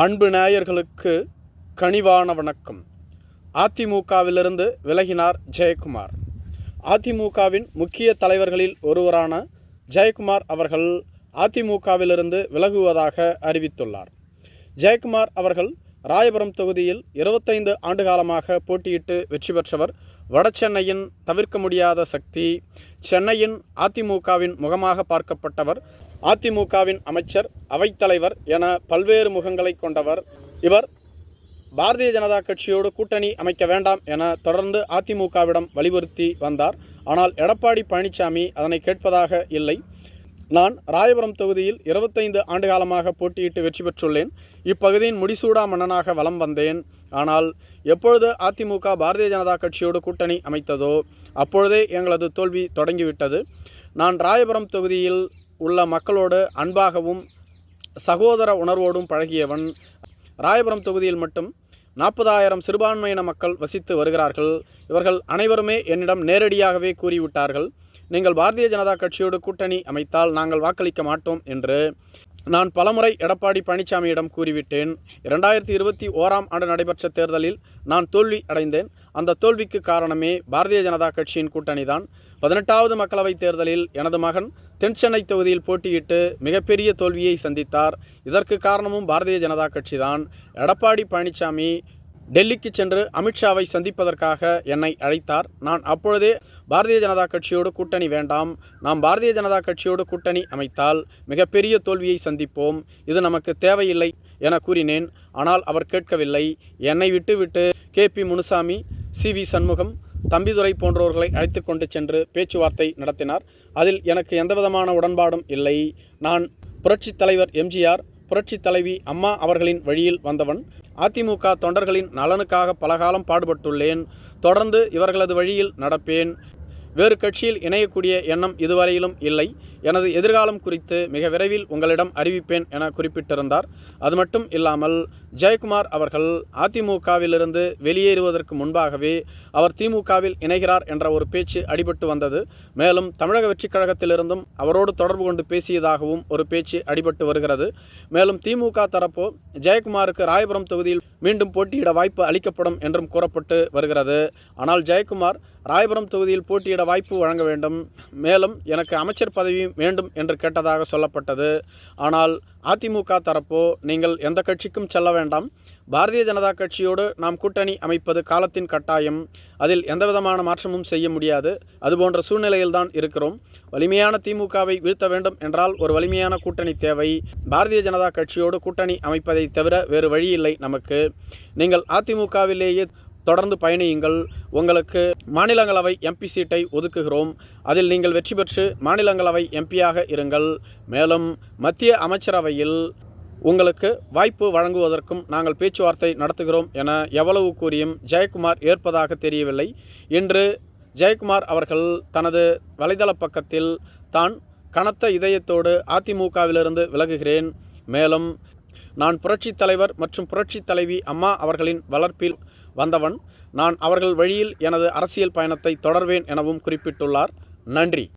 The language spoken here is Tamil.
அன்பு நேயர்களுக்கு கனிவான வணக்கம். அதிமுகவிலிருந்து விலகினார் ஜெயக்குமார். அதிமுகவின் முக்கிய தலைவர்களில் ஒருவரான ஜெயக்குமார் அவர்கள் அதிமுகவிலிருந்து விலகுவதாக அறிவித்துள்ளார். ஜெயக்குமார் அவர்கள் ராயபுரம் தொகுதியில் இருபத்தைந்து ஆண்டுகாலமாக போட்டியிட்டு வெற்றி பெற்றவர். வடசென்னையின் தவிர்க்க முடியாத சக்தி சென்னையின் அதிமுகவின் முகமாக பார்க்கப்பட்டவர். அதிமுகவின் அமைச்சர் அவைத்தலைவர் என பல்வேறு முகங்களை கொண்டவர். இவர் பாரதிய ஜனதா கட்சியோடு கூட்டணி அமைக்க வேண்டாம் என தொடர்ந்து அதிமுகவிடம் வலியுறுத்தி வந்தார். ஆனால் எடப்பாடி பழனிசாமி அதனை கேட்பதாக இல்லை. நான் ராயபுரம் தொகுதியில் இருபத்தைந்து ஆண்டு காலமாக போட்டியிட்டு வெற்றி பெற்றுள்ளேன். இப்பகுதியின் முடிசூடா மன்னனாக வலம் வந்தேன். ஆனால் எப்பொழுது அதிமுக பாரதிய ஜனதா கட்சியோடு கூட்டணி அமைத்ததோ அப்பொழுதே எங்களது தோல்வி தொடங்கிவிட்டது. நான் ராயபுரம் தொகுதியில் உள்ள மக்களோடு அன்பாகவும் சகோதர உணர்வோடும் பழகியவன் ராயபுரம் தொகுதியில் மட்டும் நாற்பதாயிரம் சிறுபான்மையின மக்கள் வசித்து வருகிறார்கள். இவர்கள் அனைவருமே என்னிடம் நேரடியாகவே கூறிவிட்டார்கள். நீங்கள் பாரதிய ஜனதா கட்சியோடு கூட்டணி அமைத்தால் நாங்கள் வாக்களிக்க மாட்டோம் என்று நான் பலமுறை எடப்பாடி பழனிசாமியிடம் கூறிவிட்டேன். இரண்டாயிரத்தி இருபத்தி ஓராம் ஆண்டு நடைபெற்ற தேர்தலில் நான் தோல்வி அடைந்தேன். அந்த தோல்விக்கு காரணமே பாரதிய ஜனதா கட்சியின் கூட்டணிதான். பதினெட்டாவது மக்களவைத் தேர்தலில் எனது மகன் தென்சென்னை தொகுதியில் போட்டியிட்டு மிகப்பெரிய தோல்வியை சந்தித்தார். இதற்கு காரணமும் பாரதிய ஜனதா கட்சிதான். எடப்பாடி பழனிசாமி டெல்லிக்கு சென்று அமித்ஷாவை சந்திப்பதற்காக என்னை அழைத்தார். நான் அப்பொழுதே பாரதிய ஜனதா கட்சியோடு கூட்டணி வேண்டாம். நாம் பாரதிய ஜனதா கட்சியோடு கூட்டணி அமைத்தால் மிகப்பெரிய தோல்வியை சந்திப்போம். இது நமக்கு தேவையில்லை என கூறினேன். ஆனால் அவர் கேட்கவில்லை. என்னை விட்டுவிட்டு K. P. Munusamy C. V. Shanmugam Thambidurai போன்றவர்களை அழைத்து கொண்டு சென்று பேச்சுவார்த்தை நடத்தினார். அதில் எனக்கு எந்தவிதமான உடன்பாடும் இல்லை. நான் புரட்சித் தலைவர் எம்ஜிஆர் புரட்சித் தலைவி அம்மா அவர்களின் வழியில் வந்தவன். அதிமுக தொண்டர்களின் நலனுக்காக பலகாலம் பாடுபட்டுள்ளேன். தொடர்ந்து இவர்களது வழியில் நடப்பேன். வேறு கட்சியில் இணையக்கூடிய எண்ணம் இதுவரையிலும் இல்லை. எனது எதிர்காலம் குறித்து மிக விரைவில் உங்களிடம் அறிவிப்பேன் என குறிப்பிட்டிருந்தார். அது மட்டும் இல்லாமல் ஜெயக்குமார் அவர்கள் அதிமுகவிலிருந்து வெளியேறுவதற்கு முன்பாகவே அவர் திமுகவில் இணைகிறார் என்ற ஒரு பேச்சு அடிபட்டு வந்தது. மேலும் தமிழக வெற்றிக் கழகத்திலிருந்தும் அவரோடு தொடர்பு கொண்டு பேசியதாகவும் ஒரு பேச்சு அடிபட்டு வருகிறது. மேலும் திமுக தரப்போ ஜெயக்குமாருக்கு ராயபுரம் தொகுதியில் மீண்டும் போட்டியிட வாய்ப்பு அளிக்கப்படும் என்றும் கூறப்பட்டு வருகிறது. ஆனால் ஜெயக்குமார் ராயபுரம் தொகுதியில் போட்டியிட வாய்ப்பு வழங்க வேண்டும். மேலும் எனக்கு அமைச்சர் பதவியும் வேண்டும் என்று கேட்டதாக சொல்லப்பட்டது. ஆனால் அதிமுக தரப்போ நீங்கள் எந்த கட்சிக்கும் செல்ல வேண்டாம். பாரதிய ஜனதா கட்சியோடு நாம் கூட்டணி அமைப்பது காலத்தின் கட்டாயம். அதில் எந்தவிதமான மாற்றமும் செய்ய முடியாது. அதுபோன்ற சூழ்நிலையில்தான் இருக்கிறோம். வலிமையான திமுகவை வீழ்த்த வேண்டும் என்றால் ஒரு வலிமையான கூட்டணி தேவை. பாரதிய ஜனதா கட்சியோடு கூட்டணி அமைப்பதை தவிர வேறு வழியில்லை நமக்கு. நீங்கள் அதிமுகவிலேயே தொடர்ந்து பயணியுங்கள். உங்களுக்கு மாநிலங்களவை எம்பி சீட்டை ஒதுக்குகிறோம். அதில் நீங்கள் வெற்றி பெற்று மாநிலங்களவை எம்பியாக இருங்கள். மேலும் மத்திய அமைச்சரவையில் உங்களுக்கு வாய்ப்பு வழங்குவதற்கும் நாங்கள் பேச்சுவார்த்தை நடத்துகிறோம் என எவ்வளவு கூறியும் ஜெயக்குமார் ஏற்பதாக தெரியவில்லை. இன்று ஜெயக்குமார் அவர்கள் தனது வலைதள பக்கத்தில் தான் கனத்த இதயத்தோடு அதிமுகவிலிருந்து விலகுகிறேன். மேலும் நான் புரட்சித் தலைவர் மற்றும் புரட்சித் தலைவி அம்மா அவர்களின் வளர்ப்பில் வந்தவன். நான் அவர்கள் வழியில் எனது அரசியல் பயணத்தை தொடர்வேன் எனவும் குறிப்பிட்டுள்ளார். நன்றி.